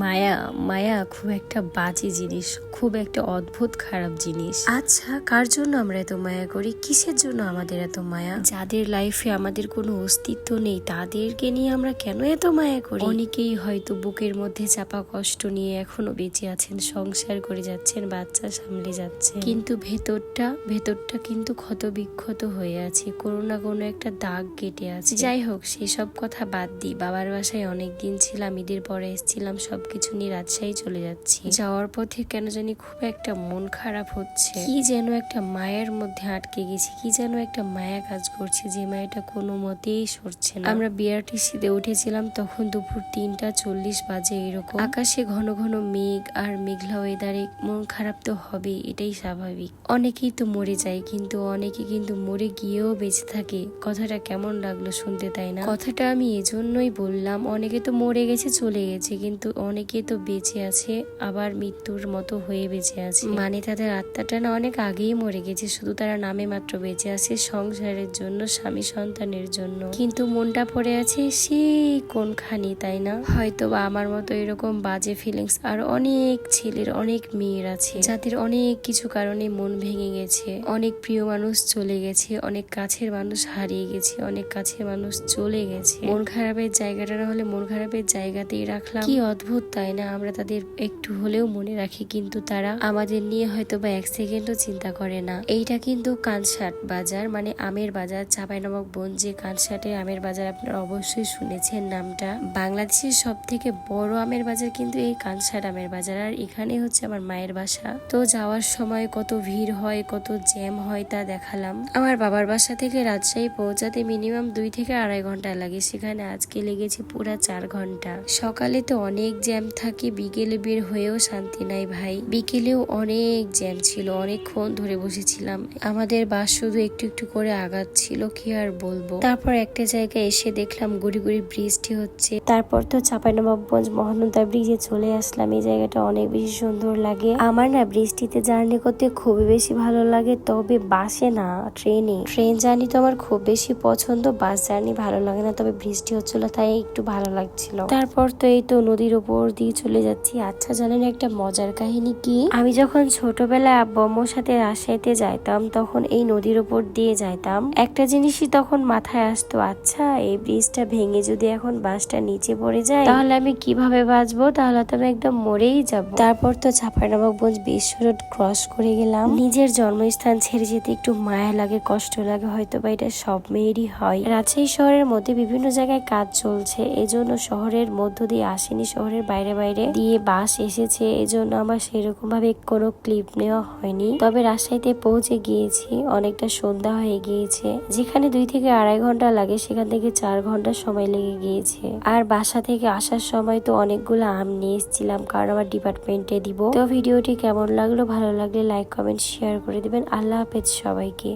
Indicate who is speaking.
Speaker 1: মায়া মায়া খুব একটা বাজে জিনিস। খুব একটা অদ্ভুত খারাপ জিনিস। আচ্ছা কার জন্য আমরা এত মায়া করি? কিসের জন্য আমাদের এত মায়া? যাদের লাইফে আমাদের কোনো অস্তিত্ব নেই তাদেরকে নিয়ে আমরা কেন এত মায়া করি? অনেকেই হয়তো বুকের মধ্যে চাপা কষ্ট নিয়ে এখনও বেঁচে আছেন সংসার করে যাচ্ছেন বাচ্চা সামলে যাচ্ছে কিন্তু ভেতরটা ভেতরটা কিন্তু ক্ষত বিক্ষত হয়ে আছে। কোনো না কোনো একটা দাগ কেটে আছে। যাই হোক সেসব কথা বাদ দিই। বাবার বাসায় অনেক দিন ছিলাম ঈদের পরে এসেছিলাম সবকিছু নিয়ে রাজশাহী চলে যাচ্ছি। যাওয়ার পথে কেন জানি খুব একটা মন খারাপ হচ্ছে। কি যেন একটা মায়ের মধ্যে আটকে গেছি কি যেন একটা মায়া কাজ করছে যে মায়াটা কোনো মতেই সরছে না। আমরা বিআরটিসিতে উঠেছিলাম তখন দুপুর তিনটা চল্লিশ বাজে এরকম। আকাশে ঘন ঘন মেঘ আর মেঘলা ওয়েদারে মন খারাপ তো হবেই এটাই স্বাভাবিক। অনেকেই তো মরে যায় কিন্তু অনেকে কিন্তু মরে গিয়েও বেঁচে থাকে। কথাটা কেমন লাগল শুনতে তাই না? কথাটা আমি এজন্যই বললাম অনেকে তো মরে গেছে চলে গেছে কিন্তু অনেকে তো বেঁচে আছে আবার মৃত্যুর মতো হয়ে বেঁচে আছে। মানে তাদের আত্মাটা না অনেক আগেই মরে গেছে, শুধু তারা নামে মাত্র বেঁচে আছে সংসারের জন্য, স্বামী সন্তানের জন্য। কিন্তু মনটা পড়ে আছে সেই কোনখানি তাই না? হয়তো বা আমার মতো এরকম বাজে ফিলিংস আর অনেক ছেলের অনেক মেয়ের আছে, যাদের অনেক কিছু কারণে মন ভেঙে গেছে। অনেক প্রিয় মানুষ চলে গেছে, অনেক কাছের মানুষ হারিয়ে গেছে, অনেক কাছের মানুষ চলে গেছে। মন খারাপের জায়গাটা না হলে মন খারাপের জায়গাতেই রাখলাম। কি অদ্ভুত, তাই না? আমরা তাদের একটু হলেও মনে রাখি, কিন্তু তারা আমাদের নিয়ে হয়তো বা এক সেকেন্ডও চিন্তা করে না। এইটা কিন্তু কানসাট বাজার মানে আমের বাজার চাঁপাইনবাবগঞ্জ যে কানসাটের আমের বাজার আপনারা অবশ্যই শুনেছেন নামটা। বাংলাদেশের সব থেকে বড় আমের বাজার কিন্তু এই কানসাট আমের বাজার, আর এখানে হচ্ছে আমার মায়ের বাসা। তো যাওয়ার সময় কত ভিড় হয়, কত জ্যাম হয় তা দেখালাম। আমার বাবার বাসা থেকে রাজশাহী পৌঁছাতে মিনিমাম দুই থেকে আড়াই ঘণ্টা লাগে, সেখানে আজকে লেগেছে পুরা চার ঘণ্টা। সকালে তো অনেক জ্যাম থাকে, বিকেলে বের হয়েও শান্তি নাই ভাই। বিকেলেও অনেক জ্যাম ছিল, অনেকক্ষণ ধরে বসেছিলাম। আমাদের বাস শুধু একটু একটু করে আগাচ্ছিল কি আর বলব। তারপর একটা জায়গায় এসে দেখলাম গুড়ি গুড়ি বৃষ্টি হচ্ছে। তারপর তো চাঁপাইনবাবগঞ্জ মহানন্দা ব্রিজে চলে আসলাম। এই জায়গাটা অনেক বেশি সুন্দর লাগে। আমার না বৃষ্টিতে জার্নি করতে খুবই বেশি ভালো লাগে, তবে বাসে না, ট্রেনে। ট্রেন জার্নি তো আমার খুব বেশি পছন্দ, বাস জার্নি ভালো লাগে না, তবে বৃষ্টি হচ্ছিল তাই একটু ভালো লাগছিল। তারপর তো এই তো নদীর ওপর দিয়ে চলে যাচ্ছি। আচ্ছা জানেন একটা মজার কাহিনী কি? আমি যখন ছোটবেলায় আব্বু আম্মুর সাথে রাজশাহীতে যাইতাম, তখন এই নদীর উপর দিয়ে যাইতাম। একটা জিনিসই তখন মাথায় আসতো আচ্ছা এই ব্রিজটা ভেঙে যদি এখন বাসটা নিচে পড়ে যায়, তাহলে আমি কীভাবে বাঁচবো? তাহলে তো আমি একদম মরেই যাব। তারপর তো চাঁপাইনবাবগঞ্জ বিশ্ব রোড ক্রস করে গেলাম। নিজের জন্মস্থান ছেড়ে যেতে একটু মায়া লাগে, কষ্ট লাগে হয়তো বা এটা সব মেয়েরই হয়। রাজশাহী শহরের মধ্যে বিভিন্ন জায়গায় কাজ চলছে, এজন্য শহরের মধ্য দিয়ে আসেনি, শহরের বাইরে বাইরে দিয়ে বাস এসেছে, এজন্য আমার সেরকম ভাবে কোনো ক্লিপ নেওয়া হয়নি। তবে রাজশাহীতে পৌঁছে গিয়েছি, অনেকটা সন্ধ্যা হয়ে গিয়েছে। যেখানে দুই থেকে আড়াই ঘণ্টা লাগে, সেখান থেকে চার ঘণ্টা সময় লেগে গিয়েছে। আর বাসা থেকে আসার সময় তো অনেকগুলো আম নিয়ে এসেছিলাম, কারণ আমার ডিপার্টমেন্টে দিব। তো ভিডিওটি কেমন লাগল, ভালো লাগলে লাইক কমেন্ট শেয়ার করে দিবেন। আল্লাহ হাফেজ সবাইকে।